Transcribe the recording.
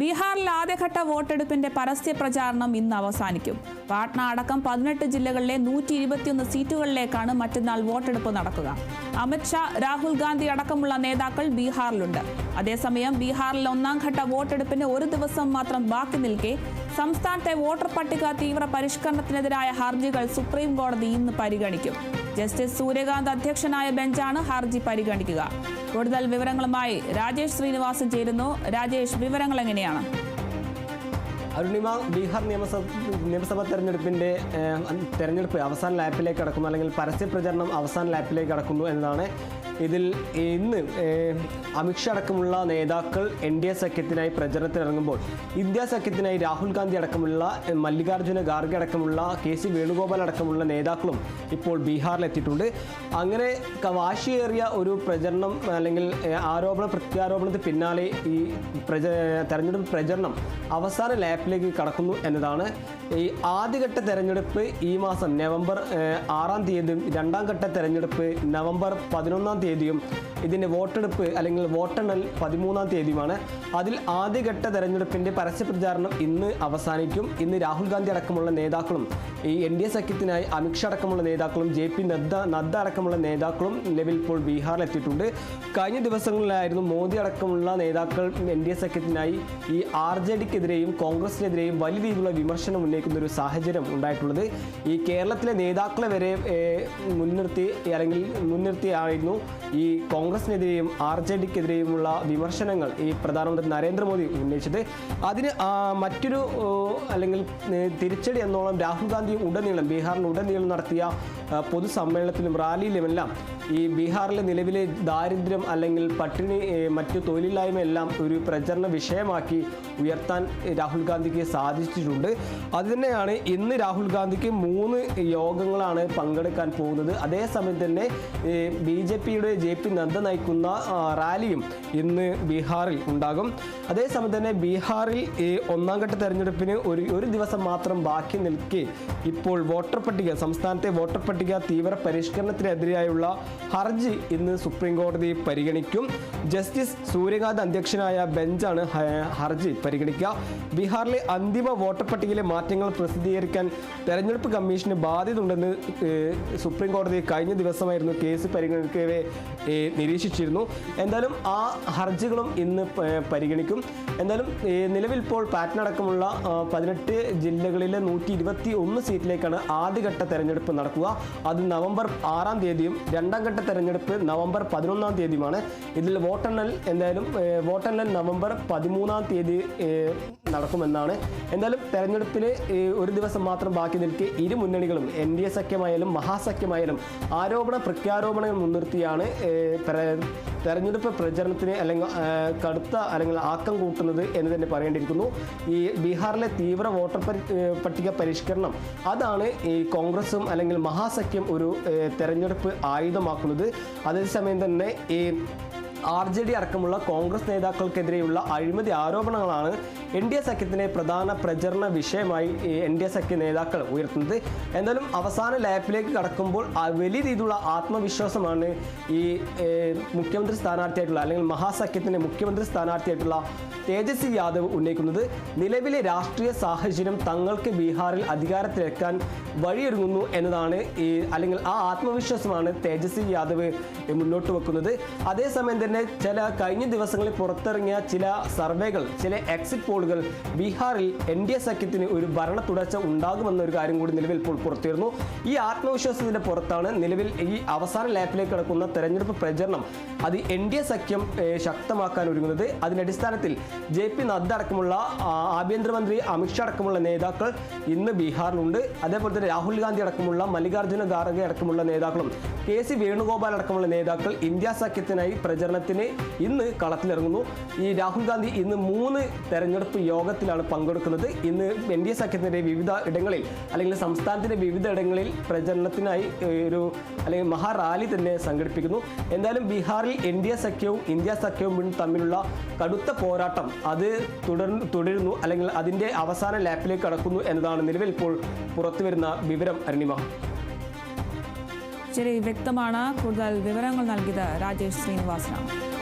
ബീഹാറിൽ ആദ്യഘട്ട വോട്ടെടുപ്പിന്റെ പരസ്യ പ്രചാരണം ഇന്ന് അവസാനിക്കും. പാട്ന അടക്കം പതിനെട്ട് ജില്ലകളിലെ നൂറ്റി ഇരുപത്തിയൊന്ന് സീറ്റുകളിലേക്കാണ് മറ്റന്നാൾ വോട്ടെടുപ്പ് നടക്കുക. അമിത്ഷാ രാഹുൽ ഗാന്ധി അടക്കമുള്ള നേതാക്കൾ ബീഹാറിലുണ്ട്. അതേസമയം ബീഹാറിൽ ഒന്നാം ഘട്ട വോട്ടെടുപ്പിന് ഒരു ദിവസം മാത്രം ബാക്കി നിൽക്കെ സംസ്ഥാനത്തെ വോട്ടർ പട്ടിക തീവ്ര പരിഷ്കരണത്തിനെതിരായ ഹർജികൾ സുപ്രീം കോടതി ഇന്ന് പരിഗണിക്കും. ജസ്റ്റിസ് സൂര്യകാന്ത് അധ്യക്ഷനായ ബെഞ്ചാണ് ഹർജി പരിഗണിക്കുക. കൂടുതൽ വിവരങ്ങളുമായി രാജേഷ് ശ്രീനിവാസൻ ചേരുന്നു. രാജേഷ് വിവരങ്ങൾ എങ്ങനെയാണ്? അരുണിമ ബീഹാർ നിയമസഭ നിയമസഭാ തെരഞ്ഞെടുപ്പിന്റെ തെരഞ്ഞെടുപ്പ് അവസാന ലാപ്പിലേക്ക് കടക്കുന്നു അല്ലെങ്കിൽ പരസ്യ പ്രചരണം അവസാന ലാപ്പിലേക്ക് കടക്കുന്നു എന്നതാണ് ഇതിൽ ഇന്ന് അമിത്ഷാ അടക്കമുള്ള നേതാക്കൾ എൻ ഡി എ സഖ്യത്തിനായി പ്രചരണത്തിനിറങ്ങുമ്പോൾ ഇന്ത്യ സഖ്യത്തിനായി രാഹുൽ ഗാന്ധി അടക്കമുള്ള മല്ലികാർജുന ഖാർഗെ അടക്കമുള്ള കെ സി വേണുഗോപാൽ അടക്കമുള്ള നേതാക്കളും ഇപ്പോൾ ബീഹാറിലെത്തിയിട്ടുണ്ട്. അങ്ങനെ വാശിയേറിയ ഒരു പ്രചരണം അല്ലെങ്കിൽ ആരോപണ പ്രത്യാരോപണത്തിന് പിന്നാലെ ഈ പ്രച തെരഞ്ഞെടുപ്പ് പ്രചരണം അവസാന ലാപ്പിലേക്ക് കടക്കുന്നു എന്നതാണ്. ഈ ആദ്യഘട്ട തെരഞ്ഞെടുപ്പ് ഈ മാസം നവംബർ ആറാം തീയതിയും രണ്ടാം ഘട്ട തെരഞ്ഞെടുപ്പ് നവംബർ പതിനൊന്നാം തീയതിയും ഇതിന്റെ വോട്ടെടുപ്പ് അല്ലെങ്കിൽ വോട്ടെണ്ണൽ പതിമൂന്നാം തീയതിയുമാണ്. അതിൽ ആദ്യഘട്ട തെരഞ്ഞെടുപ്പിന്റെ പരസ്യ പ്രചാരണം ഇന്ന് അവസാനിക്കും. ഇന്ന് രാഹുൽ ഗാന്ധി അടക്കമുള്ള നേതാക്കളും ഈ എൻ ഡി എ സഖ്യത്തിനായി അമിത്ഷാ അടക്കമുള്ള നേതാക്കളും ജെ പി നദ്ദ നദ്ദ അടക്കമുള്ള നേതാക്കളും നിലവിൽ ഇപ്പോൾ ബീഹാറിലെത്തിയിട്ടുണ്ട്. കഴിഞ്ഞ ദിവസങ്ങളിലായിരുന്നു മോദി അടക്കമുള്ള നേതാക്കൾ എൻ ഡി എ സഖ്യത്തിനായി ഈ ആർ ജെ ഡിക്കെതിരെയും കോൺഗ്രസിനെതിരെയും വലിയ രീതിയിലുള്ള വിമർശനം ഉന്നയിക്കുന്ന ഒരു സാഹചര്യം ഉണ്ടായിട്ടുള്ളത്. ഈ കേരളത്തിലെ നേതാക്കളെ വരെ മുൻനിർത്തി അല്ലെങ്കിൽ മുൻനിർത്തിയായിരുന്നു ഈ കോൺഗ്രസിനെതിരെയും ആർ ജെ ഡിക്കെതിരെയുമുള്ള വിമർശനങ്ങൾ ഈ പ്രധാനമന്ത്രി നരേന്ദ്രമോദി ഉന്നയിച്ചത്. അതിന് മറ്റൊരു അല്ലെങ്കിൽ തിരിച്ചടി എന്നോളം രാഹുൽ ഗാന്ധി ഉടനീളം ബീഹാറിൽ ഉടനീളം നടത്തിയ പൊതുസമ്മേളനത്തിലും റാലിയിലുമെല്ലാം ഈ ബീഹാറിലെ നിലവിലെ ദാരിദ്ര്യം അല്ലെങ്കിൽ പട്ടിണി മറ്റു തൊഴിലില്ലായ്മ എല്ലാം ഒരു പ്രചരണ വിഷയമാക്കി ഉയർത്താൻ രാഹുൽ ഗാന്ധിക്ക് സാധിച്ചിട്ടുണ്ട്. അതുതന്നെയാണ് ഇന്ന് രാഹുൽ ഗാന്ധിക്ക് മൂന്ന് യോഗങ്ങളാണ് പങ്കെടുക്കാൻ പോകുന്നത്. അതേസമയം തന്നെ ബി ജെ പിയുടെ ജെ പി നദ്ദ നയിക്കുന്ന റാലിയും ഇന്ന് ബീഹാറിൽ ഉണ്ടാകും. അതേസമയം തന്നെ ബീഹാറിൽ ഒന്നാം ഘട്ട തെരഞ്ഞെടുപ്പിന് ഒരു ഒരു ദിവസം മാത്രം ബാക്കി നിൽക്കെ ഇപ്പോൾ വോട്ടർ പട്ടിക സംസ്ഥാനത്തെ വോട്ടർ പട്ടിക തീവ്ര പരിഷ്കരണത്തിനെതിരെയായുള്ള ഹർജി ഇന്ന് സുപ്രീം കോടതി പരിഗണിക്കും. ജസ്റ്റിസ് സൂര്യകാന്ത് അധ്യക്ഷനായ ബെഞ്ചാണ് ഹർജി പരിഗണിക്കുക. ബീഹാറിലെ അന്തിമ വോട്ടർ പട്ടികയിലെ മാറ്റങ്ങൾ പ്രസിദ്ധീകരിക്കാൻ തെരഞ്ഞെടുപ്പ് കമ്മീഷന് ബാധ്യതയുണ്ടെന്ന് സുപ്രീം കോടതി കഴിഞ്ഞ ദിവസമായിരുന്നു കേസ് പരിഗണിക്കവേ നിരീക്ഷിച്ചിരുന്നു. എന്തായാലും ആ ഹർജികളും ഇന്ന് പരിഗണിക്കും. എന്തായാലും നിലവിൽ ഇപ്പോൾ പാറ്റ്ന അടക്കമുള്ള പതിനെട്ട് ജില്ലകളിലെ നൂറ്റി ഇരുപത്തി ഒന്ന് സീറ്റിലേക്കാണ് ആദ്യഘട്ട തെരഞ്ഞെടുപ്പ് നടക്കുക. അത് നവംബർ ആറാം തീയതിയും രണ്ടാം ഘട്ട തെരഞ്ഞെടുപ്പ് നവംബർ പതിനൊന്നാം തീയതിയുമാണ്. ഇതിൽ വോട്ടെണ്ണൽ എന്തായാലും വോട്ടെണ്ണൽ നവംബർ പതിമൂന്നാം തീയതി നടക്കുമെന്നാണ്. എന്തായാലും തെരഞ്ഞെടുപ്പിന് ഏഹ്, ഒരു ദിവസം മാത്രം ബാക്കി നിൽക്കെ ഇരു മുന്നണികളും എൻ ഡി എ സഖ്യമായാലും മഹാസഖ്യമായാലും ആരോപണ പ്രത്യാരോപണങ്ങൾ മുൻനിർത്തിയാണ് തെരഞ്ഞെടുപ്പ് പ്രചരണത്തിന് അല്ലെങ്കിൽ കടുത്ത അല്ലെങ്കിൽ ആക്കം കൂട്ടുന്നത് എന്ന് തന്നെ പറയേണ്ടിയിരിക്കുന്നു. ഈ ബീഹാറിലെ തീവ്ര വോട്ടർ പട്ടിക പരിഷ്കരണം അതാണ് ഈ കോൺഗ്രസും അല്ലെങ്കിൽ മഹാസഖ്യം ഒരു തെരഞ്ഞെടുപ്പ് ആയുധമാക്കുന്നത്. അതേസമയം തന്നെ ഈ ആർ ജെ ഡി അടക്കമുള്ള കോൺഗ്രസ് നേതാക്കൾക്കെതിരെയുള്ള അഴിമതി ആരോപണങ്ങളാണ് എൻ ഡി എ സഖ്യത്തിന്റെ പ്രധാന പ്രചരണ വിഷയമായി എൻ ഡി എ സഖ്യ നേതാക്കൾ ഉയർത്തുന്നത്. എന്തായാലും അവസാന ലാപ്പിലേക്ക് കടക്കുമ്പോൾ വലിയ രീതിയിലുള്ള ആത്മവിശ്വാസമാണ് ഈ മുഖ്യമന്ത്രി സ്ഥാനാർത്ഥിയായിട്ടുള്ള അല്ലെങ്കിൽ മഹാസഖ്യത്തിന്റെ മുഖ്യമന്ത്രി സ്ഥാനാർത്ഥിയായിട്ടുള്ള തേജസ്വി യാദവ് ഉന്നയിക്കുന്നത്. നിലവിലെ രാഷ്ട്രീയ സാഹചര്യം തങ്ങൾക്ക് ബീഹാറിൽ അധികാരത്തിലെത്താൻ വഴിയൊരുങ്ങുന്നു എന്നതാണ് ഈ അല്ലെങ്കിൽ ആ ആത്മവിശ്വാസമാണ് തേജസ്വി യാദവ് മുന്നോട്ട് വെക്കുന്നത്. അതേസമയം തന്നെ ചില കഴിഞ്ഞ ദിവസങ്ങളിൽ പുറത്തിറങ്ങിയ ചില സർവേകൾ ചില എക്സിറ്റ് പോളുകൾ ബീഹാറിൽ എൻ ഡി എ സഖ്യത്തിന് ഒരു ഭരണ തുടർച്ച ഉണ്ടാകുമെന്ന ഒരു കാര്യം കൂടി നിലവിൽ ഇപ്പോൾ പുറത്തുവരുന്നു. ഈ ആത്മവിശ്വാസത്തിന്റെ പുറത്താണ് നിലവിൽ ഈ അവസാന ലാപ്പിലേക്ക് കിടക്കുന്ന തെരഞ്ഞെടുപ്പ് പ്രചരണം. അത് എൻ ഡി എ സഖ്യം ശക്തമാക്കാൻ ഒരുങ്ങുന്നത്. അതിന്റെ അടിസ്ഥാനത്തിൽ ജെ പി നദ്ദ അടക്കമുള്ള ആഭ്യന്തരമന്ത്രി അമിത്ഷാ അടക്കമുള്ള നേതാക്കൾ ഇന്ന് ബീഹാറിലുണ്ട്. അതേപോലെ തന്നെ രാഹുൽ ഗാന്ധി അടക്കമുള്ള മല്ലികാർജുന ഖാർഗെ അടക്കമുള്ള നേതാക്കളും കെ സി വേണുഗോപാൽ അടക്കമുള്ള നേതാക്കൾ ഇന്ത്യ സഖ്യത്തിനായി പ്രചരണത്തിന് ഇന്ന് കളത്തിലിറങ്ങുന്നു. ഈ രാഹുൽ ഗാന്ധി ഇന്ന് മൂന്ന് തെരഞ്ഞെടുപ്പ് യോഗത്തിലാണ് പങ്കെടുക്കുന്നത്. ഇന്ന് എൻ ഡി എ സഖ്യത്തിന്റെ വിവിധ ഇടങ്ങളിൽ അല്ലെങ്കിൽ സംസ്ഥാനത്തിന്റെ വിവിധ ഇടങ്ങളിൽ പ്രചരണത്തിനായി ഒരു അല്ലെങ്കിൽ മഹാറാലി തന്നെ സംഘടിപ്പിക്കുന്നു. എന്തായാലും ബീഹാറിൽ എൻ ഡി എ സഖ്യവും ഇന്ത്യ സഖ്യവും തമ്മിലുള്ള കടുത്ത പോരാട്ടം അത് തുടർ തുടരുന്നു അല്ലെങ്കിൽ അതിന്റെ അവസാന ലാപ്പിലേക്ക് കടക്കുന്നു എന്നതാണ് നിലവിൽ ഇപ്പോൾ പുറത്തുവരുന്ന വിവരം അരുണിമ ശരി വ്യക്തമാണ്. കൂടുതൽ വിവരങ്ങൾ നൽകിയത് രാജേഷ് ശ്രീനിവാസനാണ്.